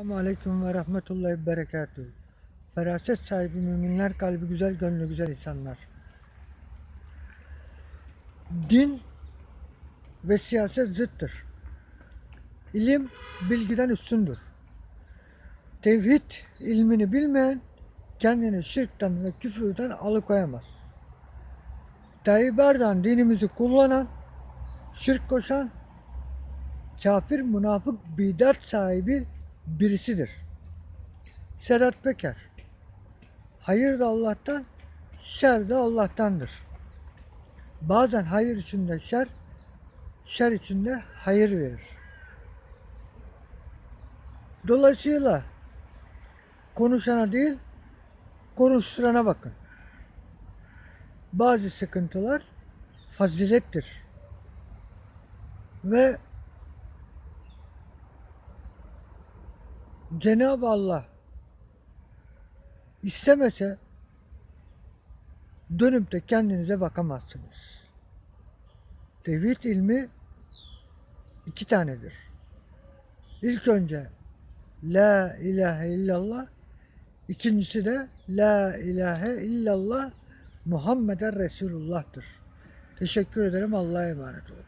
Selamun Aleyküm ve Rahmetullahi ve Berekatuhu. Feraset sahibi müminler, kalbi güzel, gönlü güzel insanlar. Din ve siyaset zıttır. İlim bilgiden üstündür. Tevhid ilmini bilmeyen kendini şirkten ve küfürden alıkoyamaz. Tayyip Erdoğan dinimizi kullanan, şirk koşan, kafir, münafık, bidat sahibi birisidir. Sedat Peker. Hayır da Allah'tan, şer de Allah'tandır. Bazen hayır içinde şer, şer içinde hayır verir. Dolayısıyla konuşana değil, konuşturana bakın. Bazı sıkıntılar fazilettir. Ve Cenab-ı Allah istemese dönüp de kendinize bakamazsınız. Tevhid ilmi iki tanedir. İlk önce La ilahe illallah, ikincisi de La ilahe illallah Muhammeden Resulullah'tır. Teşekkür ederim. Allah'a emanet olun.